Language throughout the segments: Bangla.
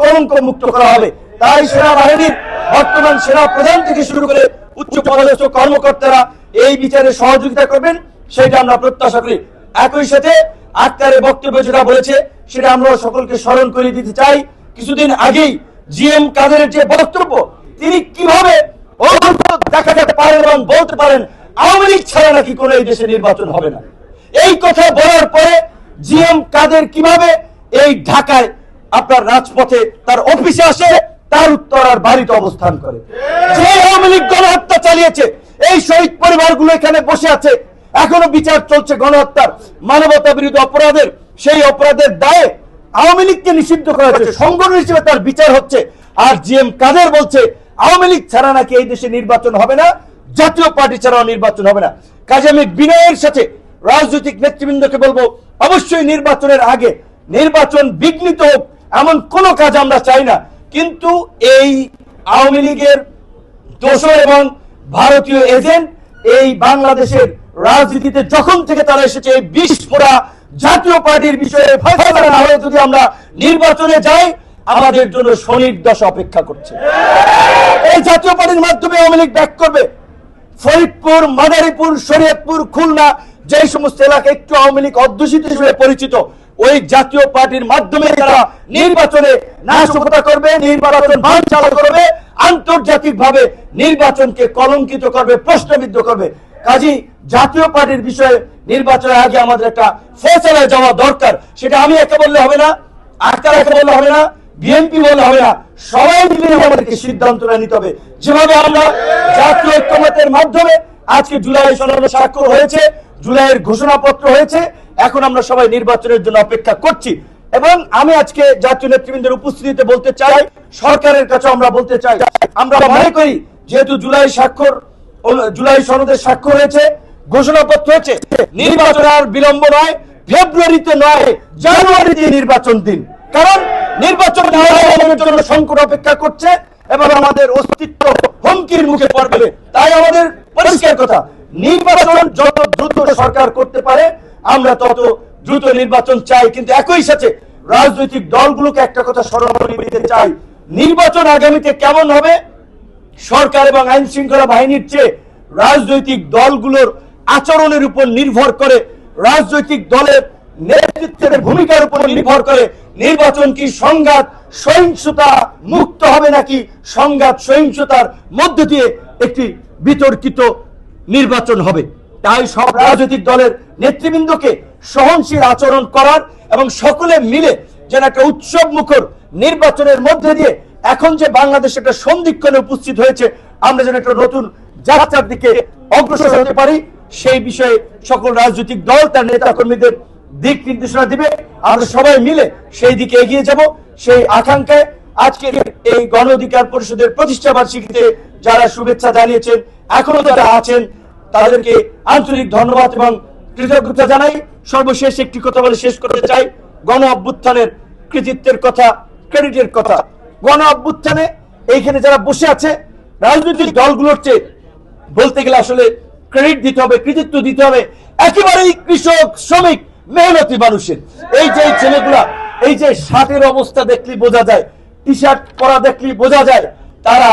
কলঙ্ক মুক্ত করা হবে। তাই সেনাবাহিনীর বর্তমান সেনা প্রধান থেকে শুরু করে উচ্চ পদস্থ কর্মকর্তারা এই বিচারে সহযোগিতা করবেন, সেটা আমরা প্রত্যাশা করি। একই সাথে আক্তারের বক্তব্য যেটা বলেছে, সেটা আমরা সকলকে স্মরণ করে দিতে চাই। কিছুদিন আগেই জিএম কাদেরের যে বক্তব্য, তিনি কীভাবে দেখাতে পারেন এবং বলতে পারেন, আওয়ামী লীগ ছাড়া নাকি কোনো এই দেশে নির্বাচন হবে না। এই কথা বলার পরে জিএম কাদের কীভাবে এই ঢাকায় আপনার রাজপথে তার অফিসে আসে তার উত্তর আর বাড়িতে অবস্থান করে। যে আওয়ামী লীগ গণহত্যা চালিয়েছে এই শহীদ পরিবারগুলো এখানে বসে আছে। এখনও বিচার চলছে গণহত্যার মানবতা বিরোধী অপরাধের। সেই অপরাধের দায়ে আওয়ামী লীগকে নিষিদ্ধ করা হচ্ছে সংগঠন হিসেবে তার বিচার হচ্ছে। আর জিএম কাদের বলছে আওয়ামী লীগ ছাড়া নাকি এই দেশে নির্বাচন হবে না? জাতীয় পার্টি ছাড়াও নির্বাচন হবে না। কাজে আমি বিনয়ের সাথে রাজনৈতিক নেতৃবৃন্দকে বলব অবশ্যই নির্বাচনের আগে নির্বাচন বিঘ্নিত হোক এমন কোনো কাজ আমরা চাই না। কিন্তু এই আওয়ামী লীগের দোষর এবং ভারতীয় এজেন্ট এই বাংলাদেশের রাজনীতিতে যখন থেকে তারা এসেছে, এই বিষ ফোড়া জাতীয় পার্টির বিষয়ে যদি আমরা নির্বাচনে যাই, আমাদের জন্য শনির দশা অপেক্ষা করছে। এই জাতীয় পার্টির মাধ্যমে আওয়ামী লীগ ব্যাক করবে। ফরিদপুর, মাদারীপুর, শরীয়তপুর, খুলনা যে সমস্ত এলাকা একটু আওয়ামী লীগ অধ্যুষিত হিসেবে পরিচিত, ওই জাতীয় পার্টির মাধ্যমে তারা নির্বাচনে নাশকতা করবে, নির্বাচন বানচাল করবে আন্তর্জাতিক ভাবে নির্বাচনকে কলঙ্কিত করবে, প্রশ্নবিদ্ধ করবে। কাজী, জাতীয় পার্টির বিষয়ে নির্বাচনের আগে আমাদের একটা ফেসলায় যাওয়া দরকার, সেটা আমি একে বললে হবে না আকার একে বললে হবে না, বিএনপি বললে হবে না, সবাই মিলে আমাদেরকে সিদ্ধান্তটা নিতে হবে। যেভাবে আমরা জাতীয় ঐক্যমতের মাধ্যমে আজকে জুলাই সনদ স্বাক্ষর হয়েছে জুলাইয়ের ঘোষণাপত্র হয়েছে। এখন আমরা সবাই নির্বাচনের জন্য অপেক্ষা করছি। এবং আমি আজকে জাতীয় নেতৃবৃন্দের উপস্থিতিতে বলতে চাই, সরকারের কাছে আমরা বলতে চাই, আমরা মনে করি যেহেতু জুলাই স্বাক্ষর, জুলাই সনদের স্বাক্ষর হয়েছে, ঘোষণাপত্র হয়েছে, নির্বাচন আর বিলম্ব নয়, ফেব্রুয়ারিতে নয়, জানুয়ারিতে নির্বাচন দিন। কারণ নির্বাচন জন্য সংকট অপেক্ষা করছে, এবং আমাদের অস্তিত্ব হুমকির মুখে পড়বে। তাই আমাদের পরিষ্কার কথা নির্বাচন যত দ্রুত সরকার করতে পারে, আমরা তত দ্রুত নির্বাচন চাই। কিন্তু একই সাথে রাজনৈতিক দলগুলোকে একটা কথা স্মরণ চাই, নির্বাচন আগামীতে কেমন হবে? সরকার এবং আইন শৃঙ্খলা বাহিনীর চেয়ে রাজনৈতিক দলগুলোর আচরণের উপর নির্ভর করে, রাজনৈতিক দলের নেতৃত্বের ভূমিকার উপর নির্ভর করে নির্বাচন কি সংঘাত, সহিংসতা মুক্ত হবে নাকি সংঘাত, সহিংসতার মধ্য দিয়ে একটি বিতর্কিত নির্বাচন হবে। তাই সব রাজনৈতিক দলের নেতৃবৃন্দকে সহনশীল আচরণ করার এবং সকলে মিলে যেন একটা উৎসব মুখর নির্বাচনের মধ্যে দিয়ে এখন যে বাংলাদেশ একটা সন্ধিক্ষণে উপস্থিত হয়েছে, আমরা যেন একটা নতুন যাত্রার দিকে অগ্রসর হতে পারি। সেই বিষয়ে সকল রাজনৈতিক দল, তার নেতা কর্মীদের দিক নির্দেশনা দিবে। আমরা সবাই মিলে সেই দিকে এগিয়ে যাব। সেই আকাঙ্ক্ষায় আজকে এই গণ অধিকার পরিষদের প্রতিষ্ঠা বার্ষিকীতে যারা শুভেচ্ছা জানিয়েছেন, এখনও যারা আছেন, তাদেরকে আন্তরিক ধন্যবাদ এবং কৃতজ্ঞতা জানাই। সর্বশেষ একটি কথা বলে শেষ করতে চাই। গণ অভ্যুত্থানের কৃতিত্বের কথা, ক্রেডিটের কথা। গণ অভ্যুত্থানে এইখানে যারা বসে আছে, রাজনৈতিক দলগুলোর চেয়ে বলতে গেলে আসলে ক্রেডিট দিতে হবে, কৃতিত্ব দিতে হবে। একেবারেই কৃষক, শ্রমিক, মেহনতি মানুষের। এই যে ছেলেগুলা, এই যে শার্টের অবস্থা দেখলে বোঝা যায় টি শার্ট পরা দেখলে বোঝা যায় তারা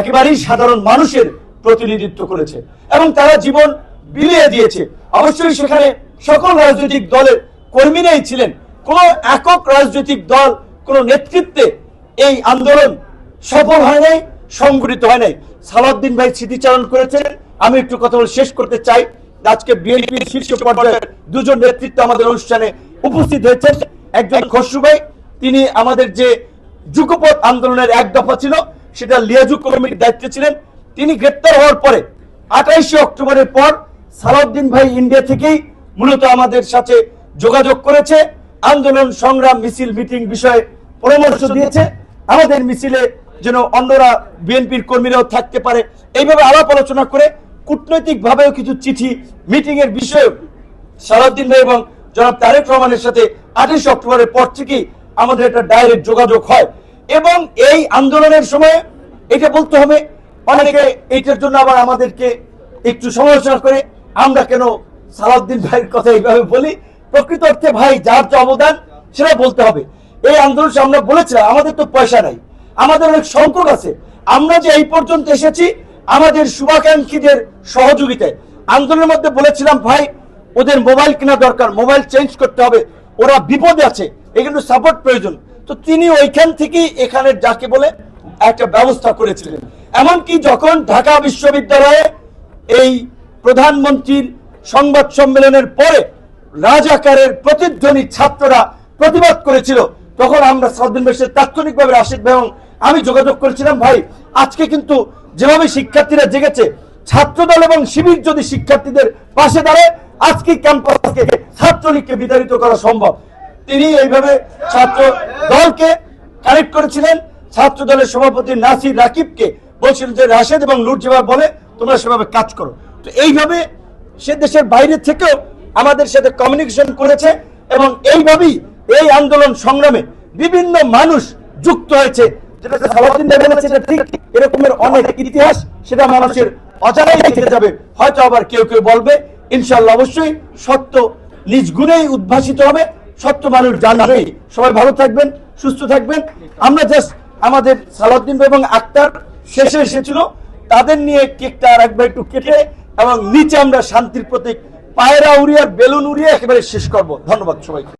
একেবারেই সাধারণ মানুষের প্রতিনিধিত্ব করেছে এবং তারা জীবন বিলিয়ে দিয়েছে। অবশ্যই সেখানে সকল রাজনৈতিক দলের কর্মীরাই ছিলেন। কোন একক রাজনৈতিক দল, কোন নেতৃত্বে এই আন্দোলন সফল হয় নাই সংগঠিত হয় নাই। সালাউদ্দিন ভাই স্মৃতিচারণ করেছেন। আমি একটু কথা বলে শেষ করতে চাই। আজকে বিএনপির শীর্ষ পর্যায়ের দুজন নেতৃত্ব আমাদের অনুষ্ঠানে উপস্থিত হয়েছেন। একজন খসরু ভাই, তিনি আমাদের যে যুগপথ আন্দোলনের এক দফা ছিল, সেটা লিয়াজু কমিটির দায়িত্বে ছিলেন। তিনি গ্রেপ্তার হওয়ার পরে আঠাইশে অক্টোবরের পর সালাউদ্দিন ভাই ইন্ডিয়া থেকেই মূলত আমাদের সাথে যোগাযোগ করেছে, আন্দোলন, সংগ্রাম, মিছিল, মিটিং বিষয়ে পরামর্শ দিয়েছে। আমাদের মিছিলে যেন অন্যরা বিএনপির কর্মীরাও থাকতে পারে। এইভাবে আলাপ আলোচনা করে কূটনৈতিক ভাবেও কিছু চিঠি মিটিং এর বিষয়ে সালাউদ্দিন ভাই এবং জনাব তারেক রহমানের সাথে আঠাশ অক্টোবরের পর থেকেই আমাদের একটা ডাইরেক্ট যোগাযোগ হয়। এবং এই আন্দোলনের সময় এটা বলতে হবে, অনেকে এইটার জন্য আবার আমাদেরকে একটু সমালোচনা করে, আমরা কেন সালাউদ্দিন ভাইয়ের কথা এইভাবে বলি? প্রকৃত অর্থে ভাই, যার যে অবদান সেটা বলতে হবে। এই আন্দোলন আমরা বলেছিলাম, আমাদের তো পয়সা নাই। আমাদের অনেক সংকট আছে। আমরা যে এই পর্যন্ত এসেছি, আমাদের শুভাকাঙ্ক্ষীদের সহযোগিতায়। আন্দোলনের মধ্যে বলেছিলাম, ভাই, ওদের মোবাইল কেনা দরকার, মোবাইল চেঞ্জ করতে হবে। ওরা বিপদে আছে এখানে সাপোর্ট প্রয়োজন। তো তিনি ওইখান থেকেই এখানে যাকে বলে একটা ব্যবস্থা করেছিলেন। এমনকি যখন ঢাকা বিশ্ববিদ্যালয়ে এই প্রধানমন্ত্রীর সংবাদ সম্মেলনের পরে রাজাকারের প্রতিধ্বনি ছাত্ররা প্রতিবাদ করেছিল, তখন আমরা সাউদ্দিন বেশের তাৎক্ষণিকভাবে রাশিদ ভাই আমি যোগাযোগ করেছিলাম, ভাই, আজকে কিন্তু যেভাবে শিক্ষার্থীরা জেগেছে, ছাত্রদল এবং শিবির যদি শিক্ষার্থীদের পাশে দাঁড়ায় আজকে ক্যাম্পাসকে ছাত্রলীগকে বিতাড়িত করা সম্ভব। তিনি এইভাবে ছাত্র দলকে কানেক্ট করেছিলেন। ছাত্র দলের সভাপতি নাসির রাকিবকে বলছিলেন যে, রাশেদ এবং লুট যেভাবে বলে তোমরা সেভাবে কাজ করো। তো এইভাবে সে দেশের বাইরে থেকেও আমাদের সাথে কমিউনিকেশন করেছে এবং এইভাবেই এই আন্দোলন সংগ্রামে বিভিন্ন মানুষ যুক্ত হয়েছে। এরকমের অনেক ইতিহাস সেটা মানুষের অজানাই থেকে যাবে। হয়তো আবার কেউ কেউ বলবে ইনশাল্লাহ অবশ্যই সত্য নিজ গুণেই উদ্ভাসিত হবে। সত্য মানুষ জানবেই সবাই ভালো থাকবেন, সুস্থ থাকবেন। আমরা জাস্ট আমাদের সালাউদ্দিন এবং আক্তার শেষে এসেছিল। তাদের নিয়ে কেকটা আর একবার একটু কেটে এবং নিচে আমরা শান্তির প্রতীক পায়রা উড়িয়ে বেলুন উড়িয়ে একেবারে শেষ করব। ধন্যবাদ সবাইকে।